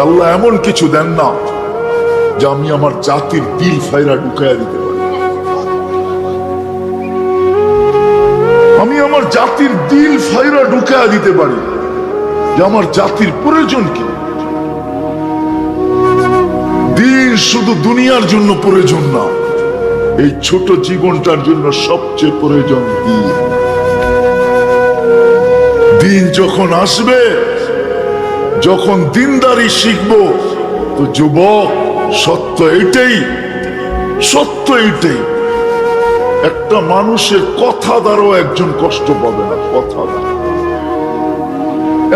আল্লাহ এমন কিছু দেন না যে আমি আমার জাতির দিল ফাইরা ঢুকাইয়া দিতে পারি। আমি আমার জাতির দিল ফাইরা ঢুকাইয়া দিতে পারি। যে আমার জাতির প্রয়োজন কি? দিন শুধু দুনিয়ার জন্য প্রয়োজন না, এই ছোট জীবনটার জন্য সবচেয়ে প্রয়োজন দিন দিন যখন আসবে যখন দিনদারি শিখব, তো যুবক, সত্য এটাই সত্য এটাই একটা মানুষের কথা দ্বারাও একজন কষ্ট পাবে না, কথা দ্বারা।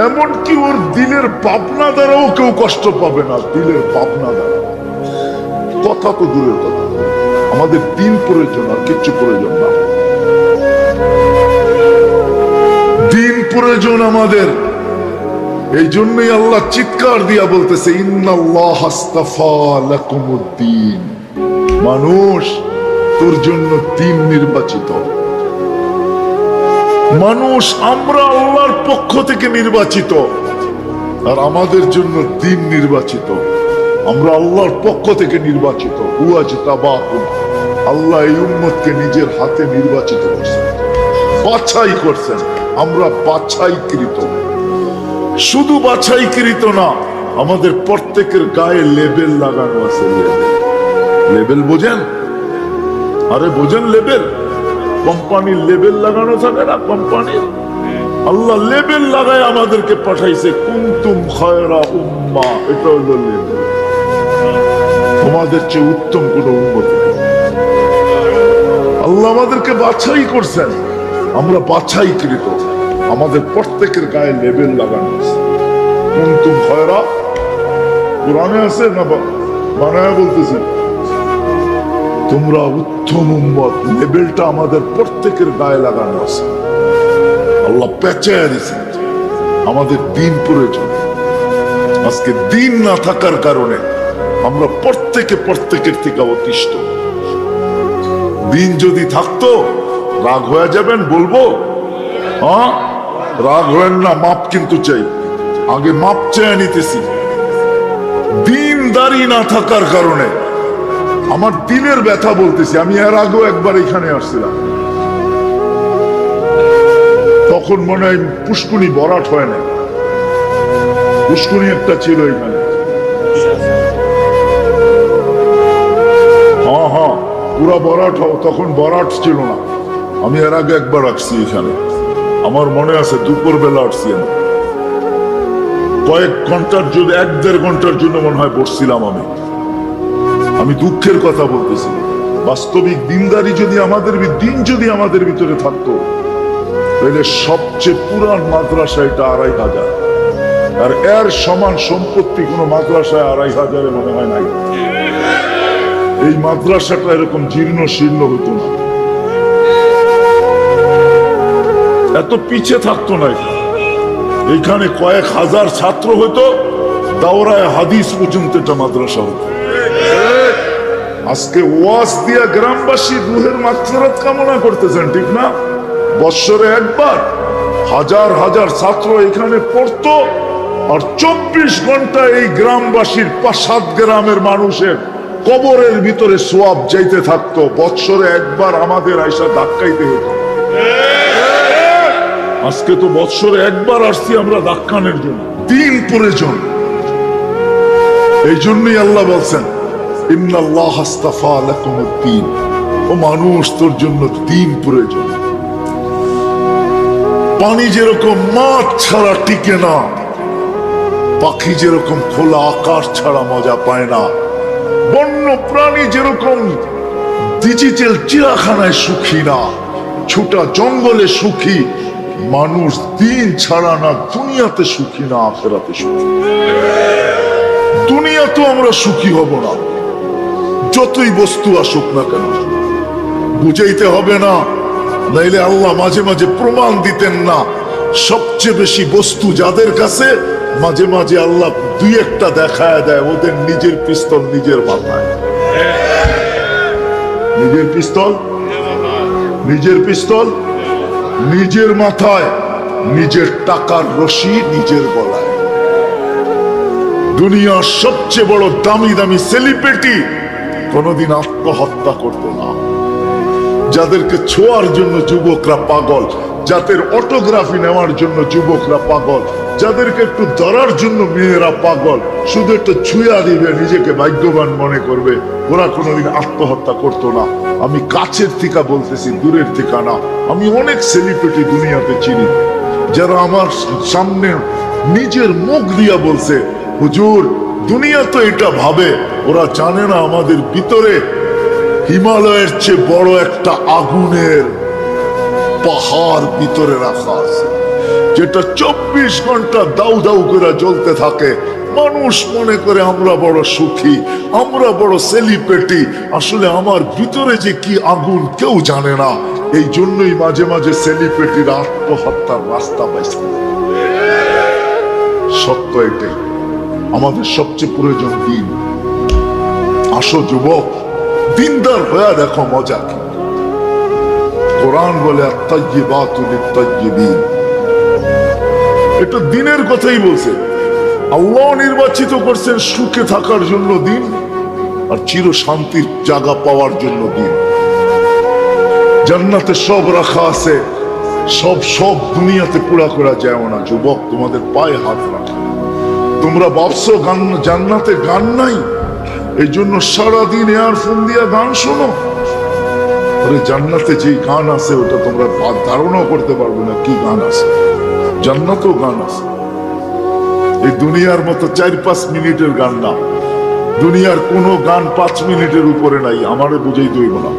এমনকি ওর দিলের পাবনা দ্বারাও কেউ কষ্ট পাবে না, দিলের পাবনা দ্বারা। কথা তো দূরের কথা। আমাদের দিন প্রয়োজন আর কিচ্ছু প্রয়োজন না। দিন প্রয়োজন আমাদের। এই জন্যই আল্লাহ চিৎকার দিয়া বলতেছে মানুষ, তোর জন্য দিন নির্বাচিত। মানুষ, আমরা আল্লাহর পক্ষ থেকে নির্বাচিত। আর আমাদের জন্য দিন নির্বাচিত। আমরা আল্লাহর পক্ষ থেকে নির্বাচিত। আল্লাহ এই উম্মতকে নিজের হাতে নির্বাচিত করছেন। বাছাই করছেন। আমরা বাছাইকৃত। শুধু বাছাইকৃত না, আমাদের প্রত্যেকের গায়ে লেবেল লাগানো আছে লেবেল বোঝেন? আরে বোঝেন লেবেল? কোম্পানির লেবেল লাগানো থাকে না কোম্পানির? আল্লাহ লেবেল লাগায় আমাদেরকে পাঠাইছে, কুন্তুম খয়রা উম্মা, এটা হলো লেবেল। তোমাদের চেয়ে উত্তম কোন উন্মত আল্লাহ আমাদেরকে বাছাই করছেন, আমরা বাছাইকৃত। আমাদের প্রত্যেকের গায়ে লেবেল লাগানো আছে। কুন্তুম খয়রা? কোরআনে আছে না বানায় বলতেছেন তোমরা উত্তম উম্মত, লেবেলটা আমাদের প্রত্যেকের গায়ে লাগানো আছে। আল্লাহ পেঁচায় দিয়েছেন। আমাদের দিন প্রয়োজন। আজকে দিন না থাকার কারণে আমরা প্রত্যেকে প্রত্যেকের থেকে অতিষ্ঠ। দিন যদি থাকতো, রাগ হয়ে যাবেন, বলব? হ্যাঁ? রাগ হয়েন না, মাপ কিন্তু চাই। আগে মাপ চেয়ে নিতেছি। দিন দাড়ি না থাকার কারণে। আমার দিনের ব্যথা বলতেছি, আমি এর আগেও একবার এখানে আসছিলাম। তখন মনে হয় পুষ্কুনি বরাট হয় না পুষ্কুনি একটা ছিল এখানে। হ্যাঁ হ্যাঁ পুরা বরাট হও তখন বরাট ছিল না। আমি এর আগে একবার আসছি এখানে। আমার মনে আছে দুপুর বেলা আসছি আমি। কয়েক ঘণ্টার জন্য, এক দেড় ঘণ্টার জন্য মনে হয় বসছিলাম আমি। আমি দুঃখের কথা বলতেছি। বাস্তবিক দিনদারি যদি আমাদের দিন যদি আমাদের ভিতরে থাকতো, তাহলে সবচেয়ে পুরান মাদ্রাসা এটা আড়াই হাজার। আর এর সমান সম্পত্তি কোনো মাদ্রাসায় আড়াই হাজারে মনে হয় নাই। এই মাদ্রাসাটা এরকম জীর্ণ শীর্ণ হতো না। এত পিছে থাকতো না এখানে। কয়েক হাজার ছাত্র হতো দাওরায় হাদিস পর্যন্ত এটা মাদ্রাসা হতো আজকে ওয়াজ দিয়া গ্রামবাসী রুহের মাত্রাত কামনা করতেছেন, ঠিক না? বৎসরে একবার হাজার হাজার ছাত্র এখানে পড়তো আর চব্বিশ ঘণ্টা এই গ্রামবাসীর সাত গ্রামের মানুষের কবরের ভিতরে সোয়াব যাইতে থাকতো। বৎসরে একবার আমাদের আইসা ধাক্কাইতে হতো আজকে তো বৎসরে একবার আসছি আমরা ধাক্কানের জন্য। দিন প্রয়োজন এই জন্যই আল্লাহ বলছেন ও মানুষ, তোর জন্য দিন প্রয়োজন। পানি যেরকম মাছ ছাড়া টিকে না, পাখি যেরকম খোলা আকাশ ছাড়া মজা পায় না বন্য প্রাণী যেরকম ডিজিটাল চিড়াখানায় সুখী না, ছোটা জঙ্গলে সুখী মানুষ দিন ছাড়া না, দুনিয়াতে সুখী না, আখেরাতে সুখী। দুনিয়াতে আমরা সুখী হব না। যতই বস্তু আসুক না কেন, বুঝাইতে হবে না। নাইলে আল্লাহ মাঝে মাঝে প্রমাণ দিতেন না, সবচেয়ে বেশি বস্তু যাদের কাছে, মাঝে মাঝে আল্লাহ দুই একটা দেখায় দেয়, ওদের নিজের পিস্তল নিজের মাথায়। নিজের পিস্তল? নিজের পিস্তল? নিজের মাথায় নিজের টাকার রশি নিজের গলায়। দুনিয়ার সবচেয়ে বড় দামি দামি সেলিব্রিটি কোনোদিন আত্মহত্যা করতো না। যাদেরকে ছোঁয়ার জন্য যুবকরা পাগল, যাদের অটোগ্রাফি নেওয়ার জন্য যুবকরা পাগল যাদেরকে একটু ধরার জন্য মেয়েরা পাগল, শুধু একটু ছুঁয়া দিবে, নিজেকে ভাগ্যবান মনে করবে। ওরা কোনোদিন আত্মহত্যা করতো না। আমি কাছের থেকে বলতেছি, দূরের থেকে না। আমি অনেক সেলিব্রিটি দুনিয়াতে চিনি, যারা আমার সামনে নিজের মুখ দিয়া বলছে, হুজুর, দুনিয়া তো এটা ভাবে, ওরা জানে না আমাদের ভিতরে হিমালয়ের চেয়ে বড় একটা আগুনের পাহাড় ভিতরে রাখা আছে। যেটা চব্বিশ ঘণ্টা দাউ দাউ করে জ্বলতে থাকে। মানুষ মনে করে, আমরা বড় সুখী, আমরা বড় সেলিব্রিটি আসলে আমার ভিতরে যে কি আগুন কেউ জানে না। এই জন্যই মাঝে মাঝে সেলিব্রিটিরা আত্মহত্যার রাস্তা পাইছে। সত্য এটাই। আমাদের সবচেয়ে প্রয়োজন দিন। আসো যুবক, দিনদার হয়ে দেখো মজা কোরআন বলে আত্মাজ্জিবাতুল লিত্তাজ্জিবিন এটা দিনের কথাই বলছে। আল্লাহ নির্বাচিত করছেন সুখে থাকার জন্য দিন আর চির শান্তির জায়গা পাওয়ার জন্য দিন। জান্নাতে সব রাখা আছে, সব সব দুনিয়াতে পুরা করা যায় না। যুবক, তোমাদের পায়ে হাত রাখে। তোমরা ভাবছ গান, জান্নাতে গান নাই? এই জন্য সারাদিন এয়ারফোন দিয়া গান শোনো। জান্নাতে যে গান আছে, ওটা তোমরা ধারণাও করতে পারবে না কি গান আছে। জান্নাতেও গান আছে। এই দুনিয়ার মতো চার পাঁচ মিনিটের গান না। দুনিয়ার কোনো গান পাঁচ মিনিটের উপরে নাই আমারে বুঝেই দইব না।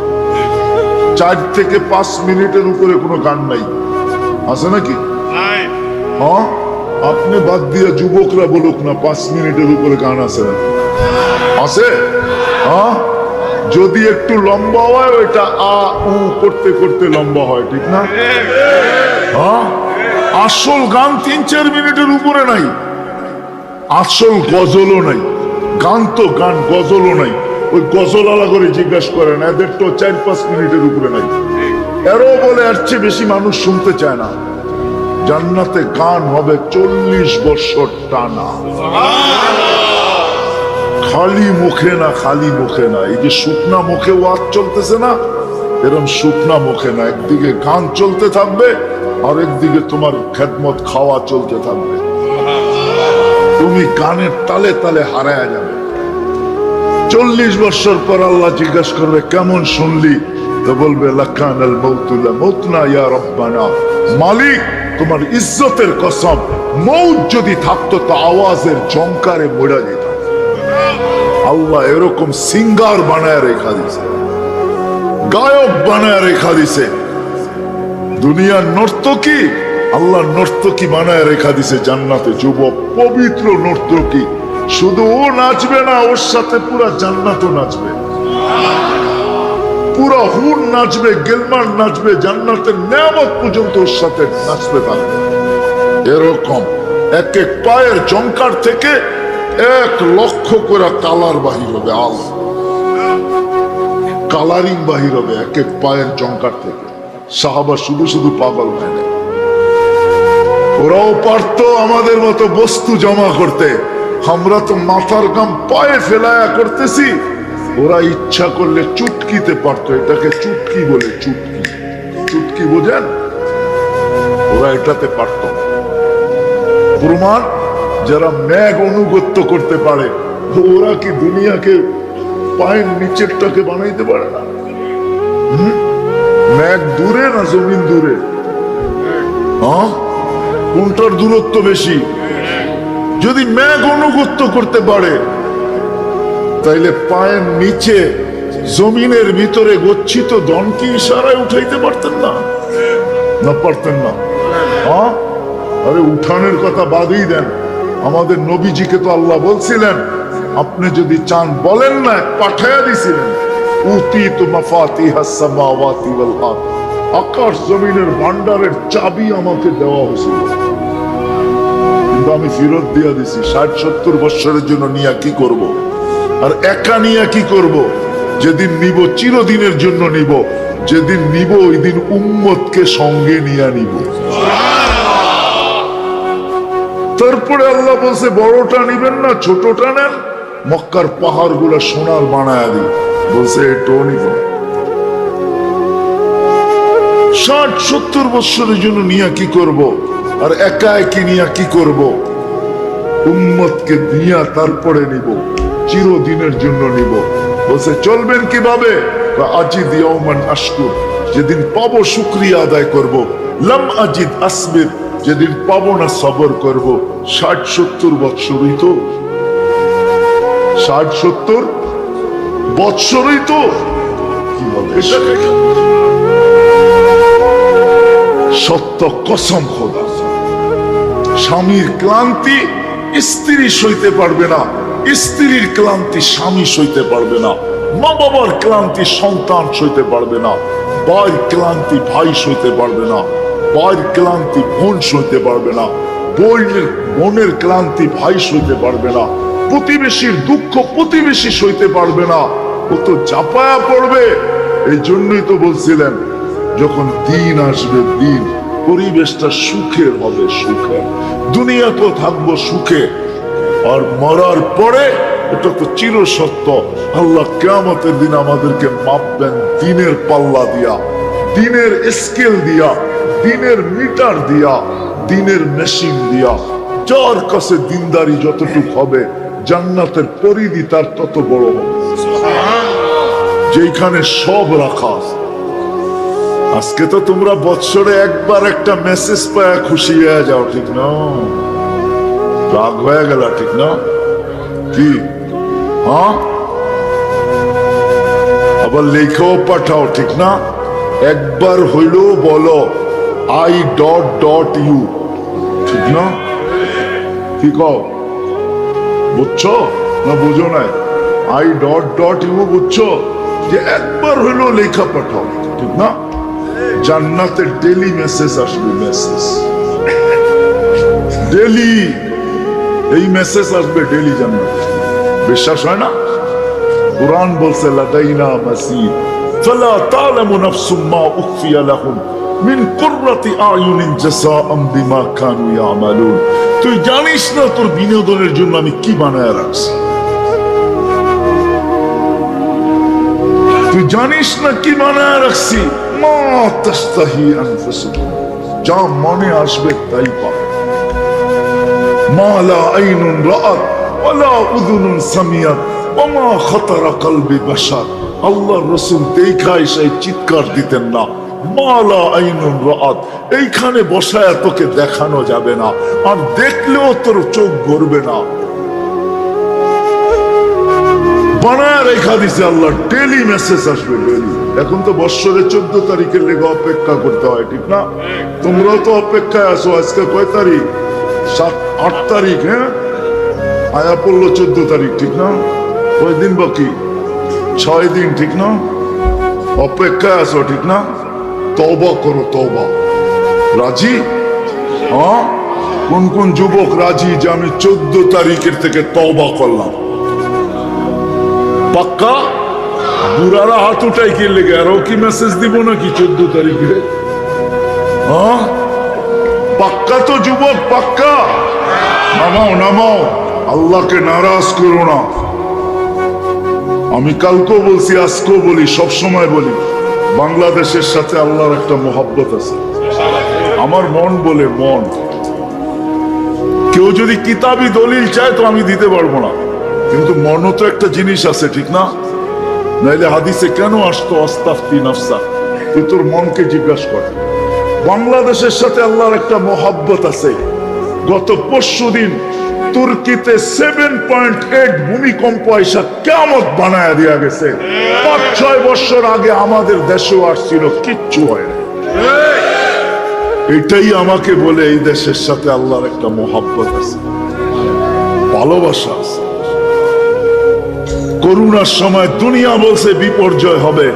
চার থেকে পাঁচ মিনিটের উপরে কোনো গান নাই। আছে নাকি? হ্যাঁ? আপনি বাদ দিয়ে যুবকরা বলুক না পাঁচ মিনিটের উপরে গান আছে না আছে? হ্যাঁ? যদি একটু লম্বা হয় ওইটা আ উ করতে করতে লম্বা হয় ঠিক না? হ্যাঁ? আসল গান তিন চার মিনিটের উপরে নাই। আসল গজলও নাই। গান তো গান, গজলও নাই। ওই গজল আলা করে জিজ্ঞাসা করেন, এদের তো চার পাঁচ মিনিটের উপরে নাই। এরও বলে আর চেয়ে বেশি মানুষ শুনতে চায় না। জান্নাতে গান হবে চল্লিশ বছর টানা। খালি মুখে না, খালি মুখে না। এই যে শুকনা মুখে ওয়াজ চলতেছে না, এরম শুকনা মুখে না। একদিকে গান চলতে থাকবে আর একদিকে তোমার খেদমত খাওয়া চলতে থাকবে। তুমি গানের তালে তালে হারায় যাবে। চল্লিশ বছর পর আল্লাহ জিজ্ঞাসা করবে, কেমন শুনলি? তো বলবে মালিক, তোমার ইজ্জতের কসম, মৌত যদি থাকতো তো আওয়াজের জঙ্কারে মরে যেত। আল্লাহ এরকম সিঙ্গার বানায় রেখা দিছে। গায়ক বানায় রেখা দিছে। দুনিয়ার নর্তকী আল্লাহ নর্তকী বানায় রেখা দিছে জান্নাতে যুবক, পবিত্র নর্তকী। শুধু ও নাচবে না, ওর সাথে পুরা জান্নাতও নাচবে। পুরা হুন নাচবে গেলমান নাচবে, জান্নাতের নিয়ামত পর্যন্ত ওর সাথে নাচতে থাকবে এরকম এক এক পায়ের জঙ্কার থেকে এক লক্ষ করে কালার বাহির হবে আল কালারিং বাহির হবে এক এক পায়ের জঙ্কার থেকে। সাহাবা শুধু শুধু পাগল হয় না ওরাও পারতো আমাদের মতো বস্তু জমা করতে। আমরা তো মাথার গাম পায়ে ফেলায়া করতেছি। ওরা ইচ্ছা করলে চুটকিতে পারতো, এটাকে চুটকি বলে চুটকি। চুটকি বোঝেন? ওরা এটাতে পারতো প্রমাণ, যারা ম্যাগ অনুগত্য করতে পারে, ওরা কি দুনিয়াকে পায়ের নিচেরটাকে বানাইতে পারে না? হুম? ম্যাগ দূরে না জমিন দূরে? কোনটার দূরত্ব বেশি? যদি ম্যাগ অনুগত্য করতে পারে, তাইলে পায়ের নিচে জমিনের ভিতরে গচ্ছিত দনকি ইশারায় উঠাইতে পারতেন না? না পারতেন না। আরে উঠানের কথা বাদই দেন। আমাদের নবীজিকে তো আল্লাহ বলছিলেন, আপনি যদি চান বলেন না পাঠাইয়া দিছিলেন। আকাশ জমিনের ভান্ডারের চাবি আমাকে দেওয়া হয়েছিল। কিন্তু আমি ফেরত দিয়া দিছি। ষাট, সত্তর বৎসরের জন্য নিয়া কি করব। আর একা নিয়া কি করব। যেদিন নিব, চিরদিনের জন্য নিব। যেদিন নিব ওই দিন উম্মতকে সঙ্গে নিয়ে নিব। তারপরে আল্লাহ বলছে, বড়টা নিবেন না, ছোটটা নেন। মক্কার পাহাড়গুলা সোনার বানায় দিই বলছে নিব। ষাট, সত্তর জন্য নিয়ে কি করব? আর একা একই কি করব? উম্মতকে তারপরে নিব, চিরদিনের জন্য নিব। বলছে, চলবেন কীভাবে? আজিদ ইয়াউমান আশকুর, যেদিন পাবো শুক্রিয়া আদায় করব। লাম আজিদ আসবির, যেদিন পাবো না সবর করব। ষাট, সত্তর বৎসরই তো। ষাট, সত্তর বৎসরই তো সত্য কসম খোদা। স্বামীর ক্লান্তি স্ত্রী সইতে পারবে না, স্ত্রীর ক্লান্তি স্বামী সইতে পারবে না, মা বাবার ক্লান্তি সন্তান সইতে পারবে না, ভাইয়ের ক্লান্তি ভাই সইতে পারবে না, ভাইয়ের ক্লান্তি বোন সইতে পারবে না, বোনের বোনের ক্লান্তি ভাই সইতে পারবে না প্রতিবেশীর দুঃখ প্রতিবেশী সইতে পারবে না। ও তো চাপায়া পড়বে। এই জন্যই তো বলছিলেন, যখন দিন আসবে দিন, পরিবেশটা সুখের হবে সুখে। দুনিয়াতেও থাকব সুখে। আর মরার পরে এটা তো চির সত্য আল্লাহ কেয়ামতের দিন আমাদেরকে মাপবেন দিনের পাল্লা দিয়া, দিনের স্কেল দিয়া, দিনের মিটার দিয়া, দিনের মেশিন দিয়া। যার কাছে দিনদারি যতটুক হবে জান্নাতের পরিধি তার তত বড় যেখানে সব রাখা আজকে তো তোমরা বৎসরে একবার একটা মেসেজ পায় খুশি হয়ে যাও, ঠিক না? রাগ হয়ে গেল, ঠিক না? কি? হ্যাঁ? আবার লেখাও পাঠাও, ঠিক না? একবার হইলেও বলো আই ডট ডট ইউ ঠিক না? কি কও? বুঝছ? না, বুঝো নাই। আই ডট ডট ইউ বুঝছ? যে একবার হইলেও লেখা পাঠাও। ঠিক না, জান্নাতের ডেলি মেসেজ আসবে মেসেজ ডেলি এই মেসেজ আসবে ডেলি জান্নাতে। বিশ্বাস হয় না? কোরআন বলছে, লাদাইনা মাসিদ, ফালা তালামু নাফসুম মা উখফিয়া লাহুম। মিন কুররাতি আয়ুনিন জাযাআম বিমা কানু ইয়ামালুন। তুই জানিস না তোর বিনোদনের জন্য আমি কি বানায় রাখছি। তুই জানিস না কি বানায় রাখছি। মা তাস্তাহি আনফুসুকুম। যা মনে আসবে তাই পাবে মা আইনুন রাআত ওয়ালা উযুনুন সামিয়াত। ওমা খাতারা কলবি বাশার। আল্লাহর রাসূল দেখায় সেই চিৎকার দিতেন না। এইখানে বসায় তোকে দেখানো যাবে না। আর দেখলেও তোর চোখ ভরবে না। বানায় রেখা দিছে আল্লাহ ডেলি মেসেজ আসবে ডেলি এখন তো বৎসরের চোদ্দ তারিখের লেগে অপেক্ষা করতে হয়, ঠিক না? তোমরাও তো অপেক্ষায় আসো আজকে কয় তারিখ? সাত, আট তারিখ হ্যাঁ? আয়া পড়ল চোদ্দ তারিখ, ঠিক না? কয় দিন বাকি? ছয় দিন, ঠিক না? অপেক্ষায় আসো ঠিক না? তবা করো তবা রাজি? হ্যাঁ? কোন কোন যুবক রাজি যে আমি চোদ্দ তারিখের থেকে তবা করলাম? পাক্কা? বুড়ারা হাত উঠাই কি লেগে? আরও কি মেসেজ দিব নাকি চোদ্দ তারিখে? হ্যাঁ? পাক্কা তো যুবক, পাক্কা? নামাও নামাও। আল্লাহকে নারাজ করো না। আমি কালকেও বলছি, আজকেও বলি সব সময় বলি। বাংলাদেশের সাথে আল্লাহর একটা মোহাব্বত আছে। আমার মন বলে মন। কেউ যদি কিতাবি দলিল চায় তো আমি দিতে পারব না। কিন্তু মনও তো একটা জিনিস আছে, ঠিক না? নাইলে হাদিসে কেন আসতো অস্তাফতি নফসা তুই তোর মনকে জিজ্ঞাসা কর। বাংলাদেশের সাথে আল্লাহর একটা মহাব্বত আছে। গত পরশু দিন তুর্কিতে সেভেন পয়েন্ট এইট ভূমিকম্প আইসা কেমত বানায় দেওয়া গেছে। পাঁচ, ছয় বছর আগে আমাদের দেশেও আসছিল, কিচ্ছু হয় না এটাই আমাকে বলে এই দেশের সাথে আল্লাহর একটা মহাব্বত আছে, ভালোবাসা আছে। করুণার সময় দুনিয়া বলছে বিপর্যয় হবে,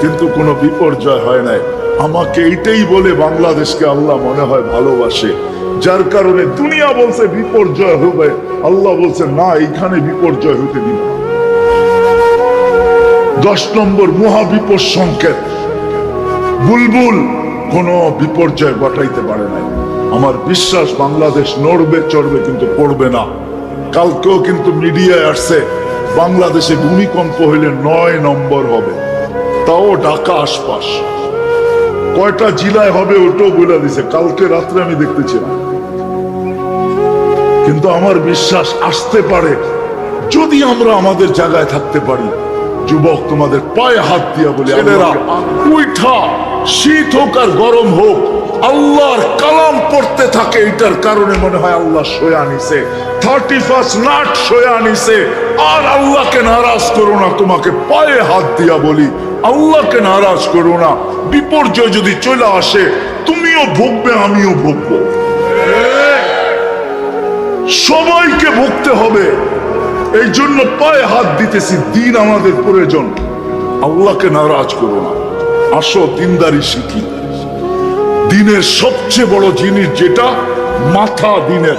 কিন্তু কোনো বিপর্যয় হয় নাই। আমাকে এটাই বলে বাংলাদেশকে আল্লাহ মনে হয় ভালোবাসে। যার কারণে দুনিয়া বলছে বিপর্যয় হবে, আল্লাহ বলছে, না, এইখানে বিপর্যয় হতে দিব দশ নম্বর মহাবিপদ সংকেত বুলবুল কোন বিপর্যয় ঘটাইতে পারে নাই। আমার বিশ্বাস, বাংলাদেশ নড়বে, চড়বে, কিন্তু পড়বে না। কালকেও কিন্তু মিডিয়ায় আসছে, বাংলাদেশে ভূমিকম্প হইলে নয় নম্বর হবে। তাও ঢাকা আশপাশ। কয়টা জেলায় হবে ওটাও বলে দিছে। কালকে রাত্রে আমি দেখতেছিলাম। কিন্তু আমার বিশ্বাস আসতে পারে যদি আমরা আমাদের জায়গায় থাকতে পারি। যুবক তোমাদের পায়ে হাত দিয়া বলি ছেলেরা উইঠা শীত হোক আর গরম হোক আল্লাহর কালাম পড়তে থাকে এটার কারণে মনে হয় আল্লাহ সয়া নিছে। থার্টি ফার্স্ট নাট সয়া নিছে। আর আল্লাহকে নারাজ করো না তোমাকে পায়ে হাত দিয়া বলি আল্লাহকে নারাজ করো না। বিপর্যয় যদি চলে আসে তুমিও ভুগবে আমিও ভুগবো। সবাইকে ভুগতে হবে। এই জন্য পায়ে হাত দিতেছি, দিন আমাদের প্রয়োজন। আল্লাহকে নারাজ করো না। আসো, দিনদারি শিখি। দিনের সবচেয়ে বড় জিনিস যেটা, মাথা দিনের।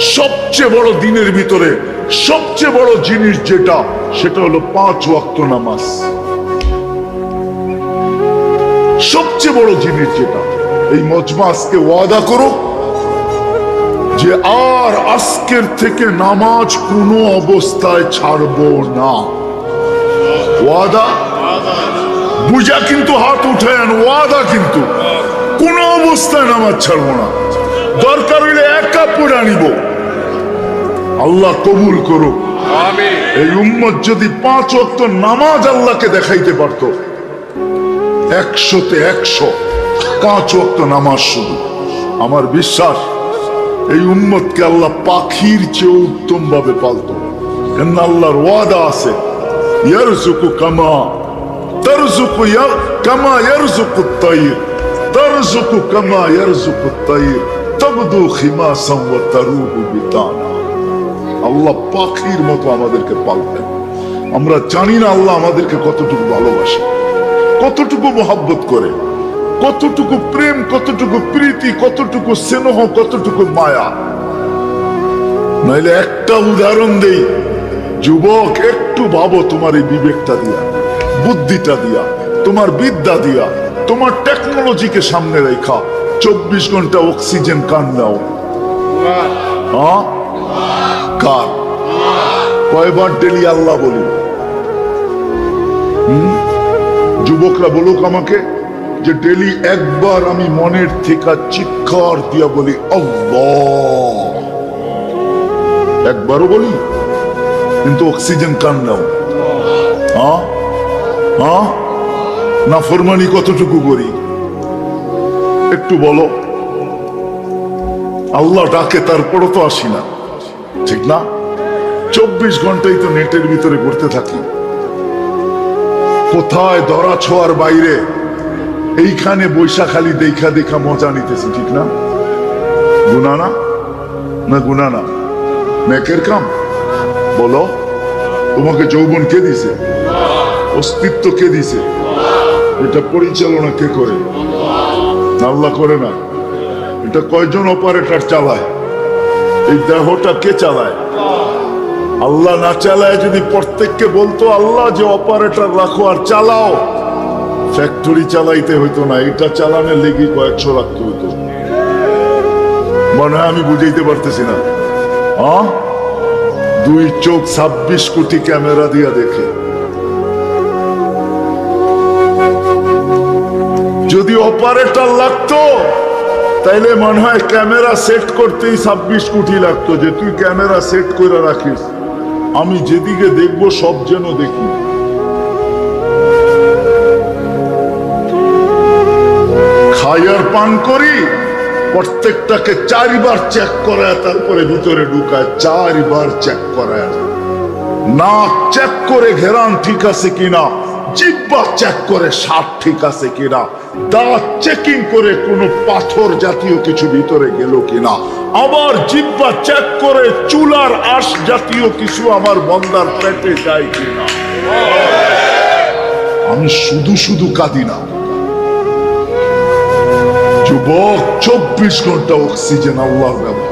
সবচেয়ে বড় দিনের ভিতরে সবচেয়ে বড় জিনিস যেটা, সেটা হলো পাঁচ ওয়াক্ত নামাজ। সবচেয়ে বড় জিনিস যেটা, এই মজমা আজকে ওয়াদা করো। যে আর আজকের থেকে নামাজ কোনো অবস্থায় ছাড়বো না। ওয়াদা? বুঝা কিন্তু হাত উঠে আন ওয়াদা কিন্তু। কোনো অবস্থায় নামাজ ছাড়বো না। দরকার হইলে একা পড়ে আনিব আল্লাহ কবুল করো এই উম্মত যদি পাঁচ অক্ত নামাজ আল্লাহকে দেখাইতে পারত একশোতে একশো পাঁচ অক্ত নামাজ শুধু। আমার বিশ্বাস এই উম্মতকে আল্লাহ পাখির চেয়ে উত্তম ভাবে পালত। কেন আল্লাহর ওয়াদা আছে ইয়ারজুকু কামা তারজুকু আল্লাহ পাখির মতো আমাদেরকে পালতেন। আমরা জানি না আল্লাহ আমাদেরকে কতটুকু ভালোবাসে, কতটুকু মোহাব্বত করে। কতটুকু প্রেম, কতটুকু প্রীতি, কতটুকু স্নেহ, কতটুকু মায়া? নাইলে একটা উদাহরণ দেই। যুবক, একটু ভাবো তোমার এই বিবেকটা দিয়া, বুদ্ধিটা দিয়া, তোমার বিদ্যা দিয়া, তোমার টেকনোলজিকে সামনে রেখা, চব্বিশ ঘণ্টা অক্সিজেন কান দাও হ্যাঁ? কার? কয়বার ডেলি আল্লাহ বলি? যুবকরা বলুক আমাকে। যে ডেলি একবার আমি মনের থেকে চিৎকার দিয়া বলি একবারও বলি, কিন্তু অক্সিজেন কান নাও। হ্যাঁ? হ্যাঁ? না ফরমানি কতটুকু করি? একটু বলো। আল্লাহ ডাকে, তারপরও তো আসি না। ঠিক না? চব্বিশ ঘন্টাই তো নেটের ভিতরে ঘুরতে থাকি। কোথায় দরা ছোঁয়ার বাইরে এইখানে বৈশাখালী দেখা দেখা মজা নিতেছি, ঠিক না? গুনা না না গুনা না কাম? বলো। তোমাকে যৌবন কে দিছে? অস্তিত্ব কে দিছে? এটা পরিচালনা কে করে? আল্লাহ করে না। এটা কয়জন অপারেটর চালায়? এই দেহটা কে চালায়? আল্লাহ না চালায় যদি প্রত্যেককে বলতো, আল্লাহ যে অপারেটর রাখো আর চালাও। ফ্যাক্টরি চালাইতে হইতো না, এটা চালানোর লেগে কয়েকশো রাখতে হইতো। মনে হয় আমি বুঝাইতে পারতেছি না। দুই চোখ ছাব্বিশ কোটি ক্যামেরা দিয়া দেখে। যদি অপারেটর লাগতো, তাইলে মনে হয় ক্যামেরা সেট করতেই ছাব্বিশ কোটি লাগতো, যে তুই ক্যামেরা সেট করে রাখিস। আমি যেদিকে দেখব, সব যেন দেখি। আর পান করি, প্রত্যেকটাকে চারিবার চেক করায়, তারপরে ভিতরে ঢুকায়, চারিবার চেক করায়। নাক চেক করে ঘেরান ঠিক আছে কিনা, জিব্বা চেক করে স্বাদ ঠিক আছে কিনা, দাঁত চেকিং করে কোনো পাথর জাতীয় কিছু ভিতরে গেল কিনা, আবার জিব্বা চেক করে চুলার আশ জাতীয় কিছু আমার বন্দার পেটে যায় কিনা। আমি শুধু শুধু কাঁদি না। যুবক চব্বিশ ঘণ্টা অক্সিজেন আল্লাহর ব্যবহার